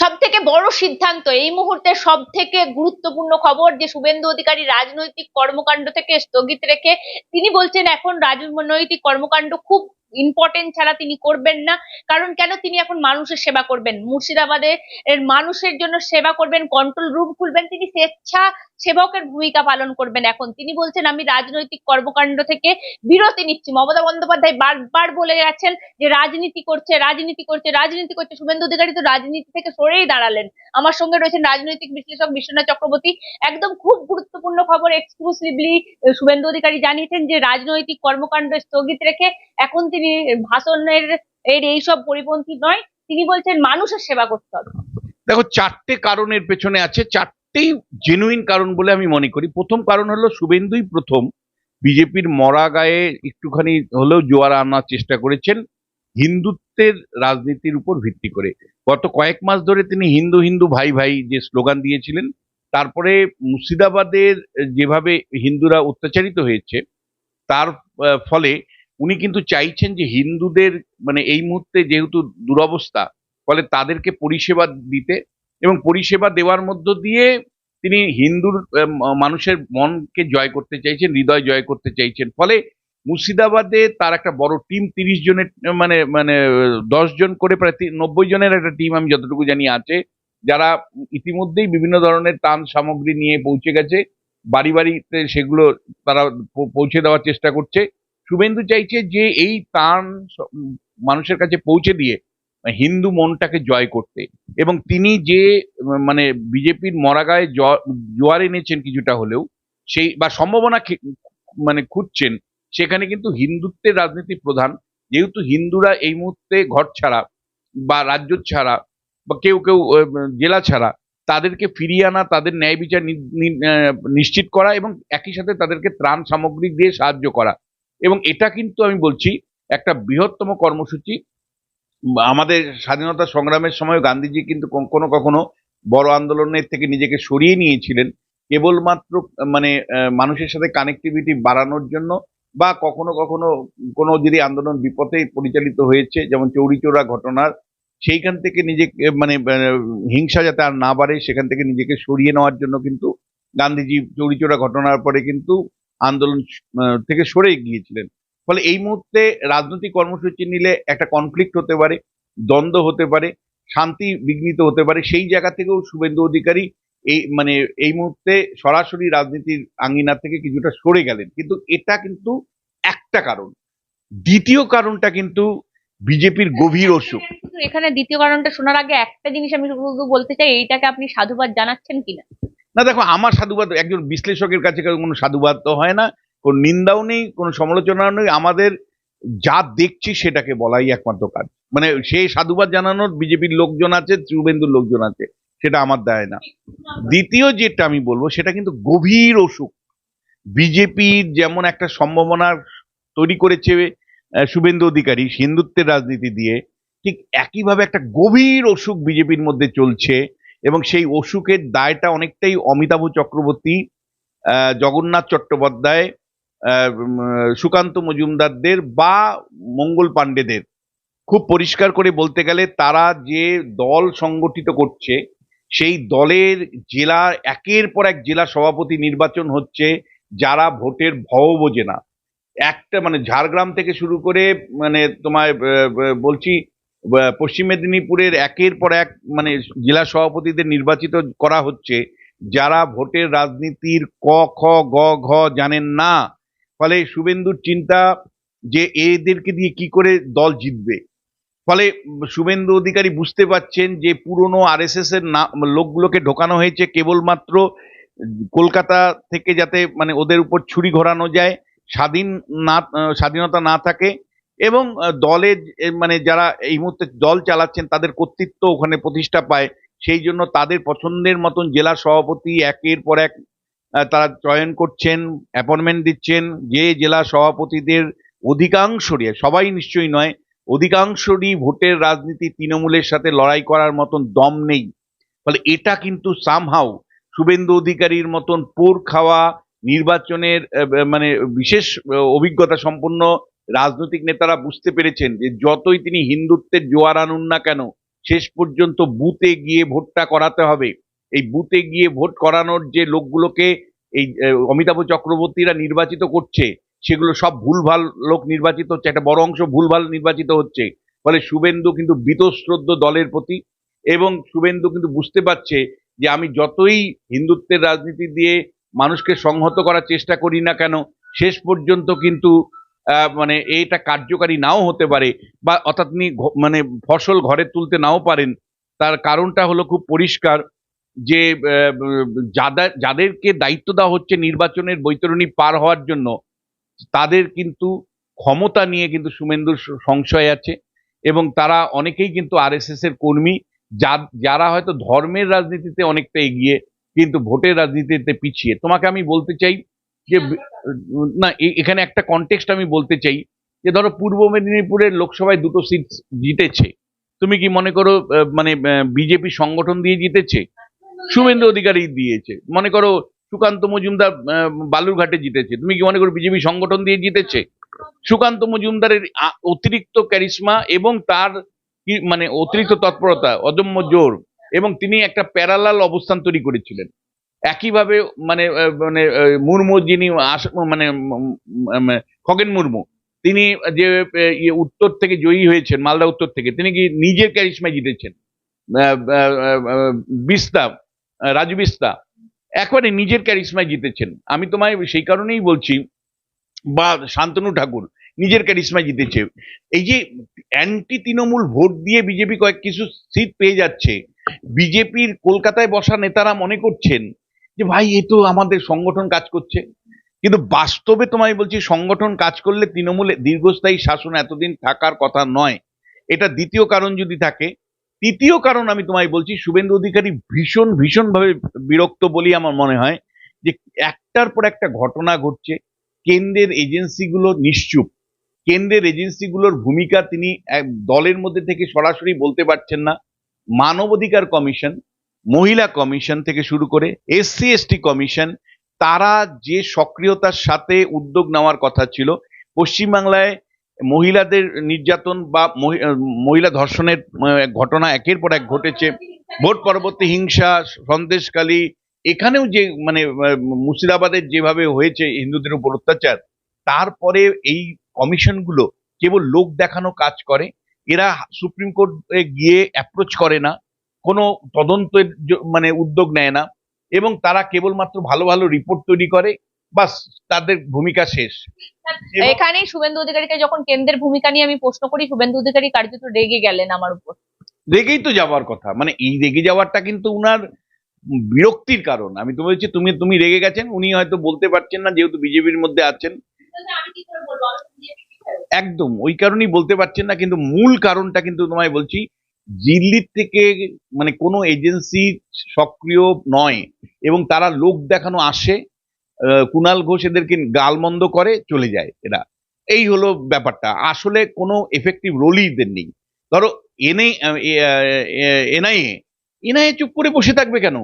সব থেকে বড় সিদ্ধান্ত, এই মুহূর্তে সব থেকে গুরুত্বপূর্ণ খবর যে শুভেন্দু অধিকারী রাজনৈতিক কর্মকাণ্ড থেকে স্থগিত রেখে তিনি বলছেন, এখন রাজনৈতিক কর্মকাণ্ড খুব ইম্পর্টেন্ট ছাড়া তিনি করবেন না। কারণ কেন? তিনি এখন মানুষের সেবা করবেন। মুর্শিদাবাদে এর মানুষের জন্য সেবা করবেন কন্ট্রোল রুম খুলবেন, তিনি স্বেচ্ছা সেবকের ভূমিকা পালন করবেন এখন। তিনি বলছেন, আমি রাজনৈতিক কর্মকাণ্ড থেকে বিরতি নিচ্ছি। মমতা বন্দ্যোপাধ্যায় বারবার বলে যাচ্ছেন যে, রাজনীতি করছে রাজনীতি করছে রাজনীতি করছে। শুভেন্দু অধিকারী তো রাজনীতি থেকে সরেই দাঁড়ালেন। আমার সঙ্গে রয়েছেন রাজনৈতিক বিশ্লেষক বিশ্বনাথ চক্রবর্তী। একদম খুব গুরুত্বপূর্ণ খবর এক্সক্লুসিভলি শুভেন্দু অধিকারী জানিয়েছেন যে, রাজনৈতিক কর্মকাণ্ড স্থগিত রেখে এখন তিনি ভাষণের এর এইসব পরিপন্থী নয়। তিনি বলছেন, মানুষের সেবা করতে হবে। দেখো, চারটে কারণের পেছনে আছে চারটেই জেনুইন কারণ বলে আমি মনে করি। প্রথম কারণ হলো শুভেন্দুই প্রথম বিজেপির মরা গায়ে একটুখানি হলেও জোয়ার আনার চেষ্টা করেছেন হিন্দুত্বের রাজনীতির উপর ভিত্তি করে। গত কয়েক মাস ধরে তিনি হিন্দু হিন্দু ভাই ভাই যে স্লোগান দিয়েছিলেন, তারপরে মুর্শিদাবাদের যেভাবে হিন্দুরা অত্যাচারিত হয়েছে, তার ফলে উনি কিন্তু চাইছেন যে হিন্দুদের মানে এই মুহূর্তে যেহেতু দুরবস্থা, ফলে তাদেরকে পরিষেবা দিতে এবং পরিষেবা দেওয়ার মধ্য দিয়ে তিনি হিন্দুর মানুষের মনকে জয় করতে চাইছেন, হৃদয় জয় করতে চাইছেন। ফলে মুর্শিদাবাদে তার একটা বড় টিম তিরিশ জনের মানে মানে দশ জন করে প্রায় নব্বই জনের একটা টিম আমি যতটুকু জানি আছে, যারা ইতিমধ্যেই বিভিন্ন ধরনের তান সামগ্রী নিয়ে পৌঁছে গেছে। বাড়ি বাড়িতে সেগুলো তারা পৌঁছে দেওয়ার চেষ্টা করছে। শুভেন্দু চাইছে যে এই তান মানুষের কাছে পৌঁছে দিয়ে হিন্দু মনটাকে জয় করতে। এবং তিনি যে মানে বিজেপির মরাগায় জোয়ার এনেছেন কিছুটা হলেও, সেই, বা সম্ভাবনা মানে খুঁজছেন, সেখানে কিন্তু হিন্দুত্বের রাজনীতি প্রধান। যেহেতু হিন্দুরা এই মুহূর্তে ঘর ছাড়া বা রাজ্য ছাড়া বা কেউ কেউ জেলা ছাড়া, তাদেরকে ফিরিয়ে আনা, তাদের ন্যায় বিচার নিশ্চিত করা এবং একই সাথে তাদেরকে ত্রাণ সামগ্রী দিয়ে সাহায্য করা। এবং এটা কিন্তু আমি বলছি, একটা বৃহত্তম কর্মসূচি আমাদের স্বাধীনতা সংগ্রামের সময় গান্ধীজি কিন্তু কখনো কখনো বড় আন্দোলনের থেকে নিজেকে সরিয়ে নিয়েছিলেন। কেবলমাত্র মানে মানুষের সাথে কানেক্টিভিটি বাড়ানোর জন্য বা কখনো কখনো কোনো যদি আন্দোলন বিপথে পরিচালিত হয়েছে, যেমন চৌরিচৌরা ঘটনার, সেইখান থেকে নিজেকে মানে হিংসা যাতে আর না বাড়ে, সেখান থেকে নিজেকে সরিয়ে নেওয়ার জন্য কিন্তু গান্ধীজি চৌরিচৌরা ঘটনার পরে কিন্তু আন্দোলন থেকে সরে গিয়েছিলেন। ফলে এই মুহূর্তে রাজনৈতিক কর্মসূচি নিলে একটা কনফ্লিক্ট হতে পারে দ্বন্দ্ব হতে পারে শান্তি বিঘ্নিত হতে পারে। সেই জায়গা থেকেও শুভেন্দু অধিকারী এই মানে এই মুহূর্তে সরাসরি রাজনীতির আঙ্গিনা থেকে কিছুটা সরে গেলেন। কিন্তু এটা কিন্তু একটা কারণ। দ্বিতীয় কারণটা কিন্তু বিজেপির গভীর অসুখ। এখানে দ্বিতীয় কারণটা শোনার আগে একটা জিনিস আমি শুধু বলতে চাই এইটাকে আপনি সাধুবাদ জানাচ্ছেন কিনা? না দেখো আমার সাধুবাদ একজন বিশ্লেষকের কাছে কোনো সাধুবাদ তো হয় না। কোনো নিন্দাও নেই, কোনো সমালোচনাও নেই, আমাদের যা দেখছি সেটাকে বলাই একমাত্র কাজ। মানে সেই সাধুবাদ জানানোর বিজেপির লোকজন আছে, শুভেন্দুর লোকজন আছে, সেটা আমার দায় না। দ্বিতীয় যেটা আমি বলব, সেটা কিন্তু গভীর অসুখ। বিজেপির যেমন একটা সম্ভাবনা তৈরি করেছে শুভেন্দু অধিকারী হিন্দুত্বের রাজনীতি দিয়ে, ঠিক একইভাবে একটা গভীর অসুখ বিজেপির মধ্যে চলছে এবং সেই অসুখের দায়টা অনেকটাই অমিতাভ চক্রবর্তী জগন্নাথ চট্টোপাধ্যায় সুকান্ত মজুমদারদের বা মঙ্গল পাণ্ডেদের। খুব পরিষ্কার করে বলতে গেলে তারা যে দল সংগঠিত করছে, সেই দলের জেলা, একের পর এক জেলা সভাপতি নির্বাচন হচ্ছে যারা ভোটের ভয় বোঝে না। একটা মানে ঝাড়গ্রাম থেকে শুরু করে মানে তোমায় বলছি পশ্চিম মেদিনীপুরের একের পর এক মানে জেলা সভাপতিদের নির্বাচিত করা হচ্ছে, যারা ভোটের রাজনীতির ক, খ, গ, ঘ জানেন না। ফলে শুভেন্দুর চিন্তা যে এদেরকে দিয়ে কি করে দল জিতবে। ফলে শুভেন্দু অধিকারী বুঝতে পারছেন যে পুরনো আরএসএস এর লোকগুলোকে ঢোকানো হয়েছে কেবলমাত্র কলকাতা থেকে যাতে মানে ওদের উপর ছুরি ঘোরানো যায়, স্বাধীন না স্বাধীনতা না থাকে এবং দলের মানে যারা এই মুহূর্তে দল চালাচ্ছেন তাদের কর্তৃত্ব ওখানে প্রতিষ্ঠা পায়। সেই জন্য তাদের পছন্দের মতন জেলা সভাপতি একের পর এক তারা চয়ন করছেন অ্যাপয়েন্টমেন্ট দিচ্ছেন। যে জেলা সভাপতিদের অধিকাংশরই, সবাই নিশ্চয়ই নয়, অধিকাংশরই ভোটের রাজনীতি তৃণমূলের সাথে লড়াই করার মতন দম নেই। ফলে এটা কিন্তু সামহাউ শুভেন্দু অধিকারীর মতন পোর খাওয়া, নির্বাচনের মানে বিশেষ অভিজ্ঞতা সম্পন্ন রাজনৈতিক নেতারা বুঝতে পেরেছেন যে যতই তিনি হিন্দুত্বের জোয়ার আনুন না কেন, শেষ পর্যন্ত বুথে গিয়ে ভোটটা করাতে হবে। এই বুথে গিয়ে ভোট করানোর যে লোকগুলোকে এই অমিতাভ চক্রবর্তীরা নির্বাচিত করছে, সেগুলো সব ভুলভাল লোক নির্বাচিত হচ্ছে, একটা বড় অংশ ভুলভাল নির্বাচিত হচ্ছে। ফলে শুভেন্দু কিন্তু বীতশ্রদ্ধ দলের প্রতি এবং শুভেন্দু কিন্তু বুঝতে পারছে যে আমি যতই হিন্দুত্বের রাজনীতি দিয়ে মানুষকে সংহত করার চেষ্টা করি না কেন, শেষ পর্যন্ত কিন্তু মানে এটা কার্যকারী নাও হতে পারে বা অর্থাৎ তিনি মানে ফসল ঘরে তুলতে নাও পারেন, তার কারণটা হলো খুব পরিষ্কার। যে যাদের যাদেরকে দায়িত্ব দেওয়া হচ্ছে নির্বাচনের বৈতরণী পার হওয়ার জন্য তাদের কিন্তু ক্ষমতা নিয়ে কিন্তু শুভেন্দুর স- সংশয় আছে এবং তারা অনেকেই কিন্তু আরএসএস এর কর্মী যারা হয়তো ধর্মের রাজনীতিতে অনেকটা এগিয়ে কিন্তু ভোটের রাজনীতিতে পিছিয়ে। তোমাকে আমি বলতে চাই যে না এখানে একটা কনটেক্সট আমি বলতে চাই যে ধরো পূর্ব মেদিনীপুরের লোকসভায় দুটো সিট জিতেছে। তুমি কি মনে করো মানে বিজেপি সংগঠন দিয়ে জিতেছে? শুভেন্দু অধিকারী দিয়েছে। মনে করো সুকান্ত মজুমদার বালুরঘাটে জিতেছে। তুমি কি মনে করো বিজেপি সংগঠন দিয়ে জিতেছে? সুকান্ত মজুমদারের অতিরিক্ত ক্যারিশমা এবং তার মানে অতিরিক্ত তৎপরতা অদম্য জোর এবং তিনি একটা প্যারালাল অবস্থান তৈরি করেছিলেন। একইভাবে মানে মানে মুর্মু যিনি মানে খগেন মুর্মু তিনি যে ইয়ে উত্তর থেকে জয়ী হয়েছেন মালদা উত্তর থেকে তিনি কি নিজের ক্যারিশমায় জিতেছেন? আহ, আহ, আহ, বিস্তা আহ, রাজু বিস্তা একবারে নিজের ক্যারিশমায় জিতেছেন। আমি তোমায় সেই কারণেই বলছি বা শান্তনু ঠাকুর নিজের ক্যারিশমায় জিতেছে। এই যে অ্যান্টি তৃণমূল ভোট দিয়ে বিজেপি কয়েক কিছু সিট পেয়ে যাচ্ছে বিজেপির কলকাতায় বসা নেতারা মনে করছেন যে ভাই এ তো আমাদের সংগঠন কাজ করছে। কিন্তু বাস্তবে তোমায় বলছি সংগঠন কাজ করলে তৃণমূলে দীর্ঘস্থায়ী শাসন এতদিন থাকার কথা নয়। এটা দ্বিতীয় কারণ যদি থাকে তৃতীয় কারণ আমি তোমায় বলছি, শুভেন্দু অধিকারী ভীষণ, ভীষণভাবে বিরক্ত বলেই আমার মনে হয় যে একটার পর একটা ঘটনা ঘটছে, কেন্দ্রের এজেন্সিগুলো নিশ্চুপ। কেন্দ্রের এজেন্সিগুলোর ভূমিকা তিনি দলের মধ্যে থেকে সরাসরি বলতে পারছেন না। মানবাধিকার কমিশন, মহিলা কমিশন থেকে শুরু করে এসসি, এসটি কমিশন, তারা যে সক্রিয়তার সাথে উদ্যোগ নেওয়ার কথা ছিল, পশ্চিমবাংলায় মহিলাদের নির্যাতন বা মহিলা ধর্ষণের ঘটনা একের পর এক ঘটেছে। ভোট পরবর্তী হিংসা সন্দেশকালী এখানেও যে মানে মুর্শিদাবাদের যেভাবে হয়েছে হিন্দুদের উপর অত্যাচার, তারপরে এই কমিশনগুলো কেবল লোক দেখানো কাজ করে, এরা সুপ্রিম কোর্টে গিয়ে অ্যাপ্রোচ করে না, কোনো তদন্তের মানে উদ্যোগ নেয় না, এবং তারা কেবলমাত্র ভালো ভালো রিপোর্ট তৈরি করে বাস তাদের ভূমিকা শেষ। এখানেই শুভেন্দু অধিকারীকে যখন কেন্দ্রের ভূমিকা নিয়ে আমি প্রশ্ন করি শুভেন্দু অধিকারী কার্যত রেগে গেলেন আমার উপর। রেগেই তো যাওয়ার কথা। মানে এই রেগে যাওয়ারটা কিন্তু উনার বিরক্তির কারণ। আমি তো বলছি তুমি তুমি রেগে গেছেন উনি হয়তো বলতে পারছেন না যেহেতু বিজেপির মধ্যে আছেন। একদম ওই কারণেই বলতে পারছেন না কিন্তু মূল কারণটা কিন্তু তোমায় বলছি দিল্লির থেকে মানে কোনো এজেন্সি সক্রিয় নয় এবং তারা লোক দেখানো আসে কুণাল ঘোষ এদেরকে গালমন্দ করে চলে যায় এরা এই হলো ব্যাপারটা আসলে কোনো এফেক্টিভ রোলই এদের নেই ধরো এনএ এনআইএ এনআইএ চুপ করে বসে থাকবে কেন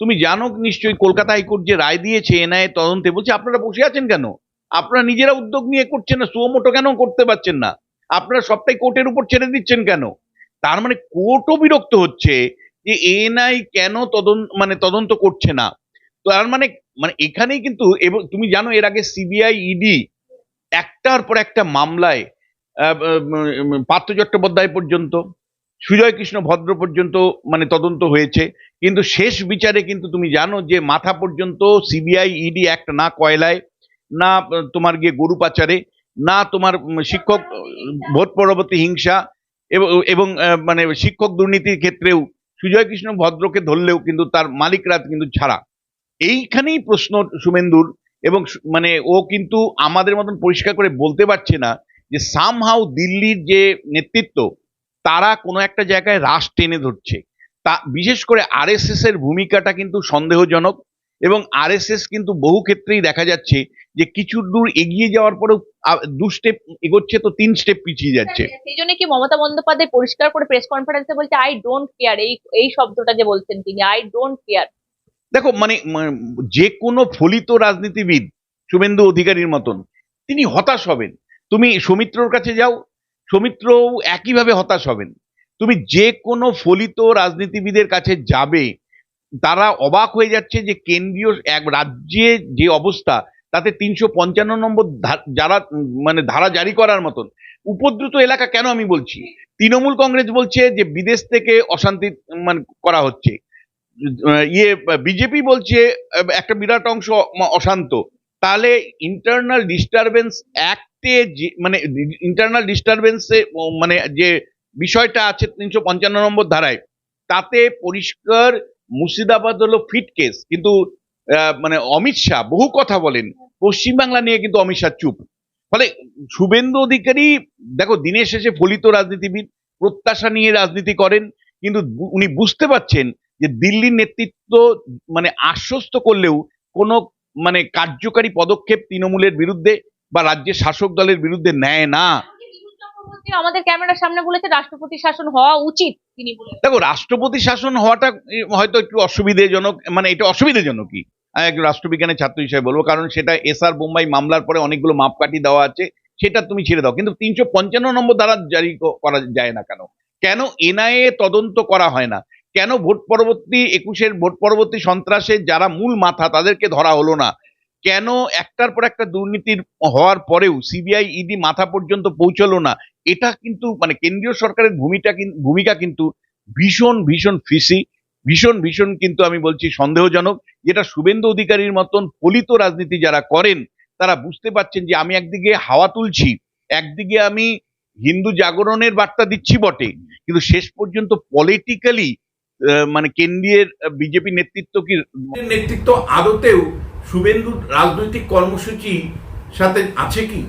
তুমি জানো নিশ্চয়ই কলকাতা হাইকোর্ট যে রায় দিয়েছে এনআইএ তদন্তে বলছে আপনারা বসে আছেন কেন আপনারা নিজেরা উদ্যোগ নিয়ে করছেন না সুমোটো কেন করতে পারছেন না আপনারা সবটাই কোর্টের উপর ছেড়ে দিচ্ছেন কেন তার মানে কোর্টও বিরক্ত হচ্ছে যে এনআই কেন তদন্ত মানে তদন্ত করছে না তার মানে মানে এখানেই কিন্তু তুমি জানো এর আগে সিবিআই ইডি একটার পর একটা মামলায় পার্থ চট্টোপাধ্যায় পর্যন্ত, সুজয় কৃষ্ণ ভদ্র পর্যন্ত মানে তদন্ত হয়েছে। কিন্তু শেষ বিচারে কিন্তু তুমি জানো যে মাথা পর্যন্ত সিবিআই ইডি অ্যাক্ট না কয়লায়, না তোমার গিয়ে গরু পাচারে, না তোমার শিক্ষক, ভোট পরবর্তী হিংসা এবং মানে শিক্ষক দুর্নীতির ক্ষেত্রেও সুজয় কৃষ্ণ ভদ্রকে ধরলেও কিন্তু তার মালিকরা কিন্তু ছাড়া। এইখানেই প্রশ্ন শুভেন্দুর এবং মানে ও কিন্তু আমাদের মতন পরিষ্কার করে বলতে পারছে না যে সামহাউ দিল্লির যে নেতৃত্ব, তারা কোনো একটা জায়গায় রাশ টেনে ধরছে। তা, বিশেষ করে আরএসএস এর ভূমিকাটা কিন্তু সন্দেহজনক এবং আরএসএস কিন্তু বহু ক্ষেত্রেই দেখা যাচ্ছে যে কিছু দূর এগিয়ে যাওয়ার পরেও দু স্টেপ এগোচ্ছে তো তিন স্টেপ পিছিয়ে যাচ্ছে। সেই জন্য কি মমতা বন্দ্যোপাধ্যায় পরিষ্কার করে প্রেস কনফারেন্সে বলছে আই ডোন্ট কেয়ার এই এই শব্দটা যে বলছেন তিনি আই ডোন্ট কেয়ার দেখো মানে যে কোনো ফলিত রাজনীতিবিদ, শুভেন্দু অধিকারীর মতন, তিনি হতাশ হবেন। তুমি সৌমিত্রর কাছে যাও সৌমিত্র একইভাবে হতাশ হবেন। তুমি যে কোনো ফলিত রাজনীতিবিদের কাছে যাবে, তারা অবাক হয়ে যাচ্ছে যে কেন্দ্রীয় এক রাজ্যে যে অবস্থা, তাতে তিনশো পঞ্চান্ন নম্বর যারা মানে ধারা জারি করার মতন, উপদ্রুত এলাকা কেন আমি বলছি? তৃণমূল কংগ্রেস বলছে যে বিদেশ থেকে অশান্তি মানে করা হচ্ছে। ইয়ে বিজেপি বলছে একটা বিরাট অংশ অশান্ত। তাহলে ইন্টারনাল ডিস্টারবেন্স অ্যাক্টে মানে ইন্টারনাল ডিস্টারবেন্সে মানে যে বিষয়টা আছে তিনশো পঞ্চান্ন নম্বর ধারায়, তাতে পরিষ্কার মুর্শিদাবাদ হলো ফিট কেস কিন্তু মানে অমিত শাহ বহু কথা বলেন, পশ্চিমবাংলা নিয়ে কিন্তু অমিত শাহ চুপ। ফলে শুভেন্দু অধিকারী, দেখো, দিনের শেষে ফলিত রাজনীতিবিদ, প্রত্যাশা নিয়ে রাজনীতি করেন, কিন্তু উনি বুঝতে পারছেন যে দিল্লির নেতৃত্ব মানে আশ্বস্ত করলেও কোনো মানে কার্যকারী পদক্ষেপ তৃণমূলের বিরুদ্ধে বা রাজ্যের শাসক দলের বিরুদ্ধে নেয় না। আমাদের ক্যামেরার সামনে বলেছে রাষ্ট্রপতি শাসন হওয়া উচিত তিনি দেখো রাষ্ট্রপতি শাসন হওয়াটা হয়তো একটু অসুবিধাজনক মানে এটা অসুবিধাজনক কি রাষ্ট্রবিজ্ঞানের ছাত্র হিসেবে বলব কারণ সেটা এস আর বোম্বাই মামলার পরে অনেকগুলো মাপকাঠি দেওয়া আছে সেটা তুমি ছেড়ে দাও। কিন্তু তিনশো পঞ্চান্ন নম্বর দ্বারা জারি করা যায় না কেন? কেন এনআইএ তদন্ত করা হয় না? কেন ভোট পরবর্তী একুশের ভোট পরবর্তী সন্ত্রাসের যারা মূল মাথা তাদেরকে ধরা হলো না? কেন একটার পর একটা দুর্নীতির হওয়ার পরেও সিবিআই, ইডি মাথা পর্যন্ত পৌঁছলো না? এটা কিন্তু মানে কেন্দ্রীয় সরকারের ভূমিটা ভূমিকা কিন্তু ভীষণ ভীষণ ফিসি ভীষণ ভীষণ কিন্তু আমি বলছি সন্দেহজনক। যেটা শুভেন্দু অধিকারীর মতন ফলিত রাজনীতি যারা করেন, তারা বুঝতে পারছেন যে আমি একদিকে হাওয়া তুলছি, একদিকে আমি হিন্দু জাগরণের বার্তা দিচ্ছি বটে। কিন্তু শেষ পর্যন্ত পলিটিক্যালি মানে কেন্দ্রীয় বিজেপি নেতৃত্ব কি? নেতৃত্ব আদতেও শুভেন্দুর রাজনৈতিক কর্মসূচি সাথে আছে কি?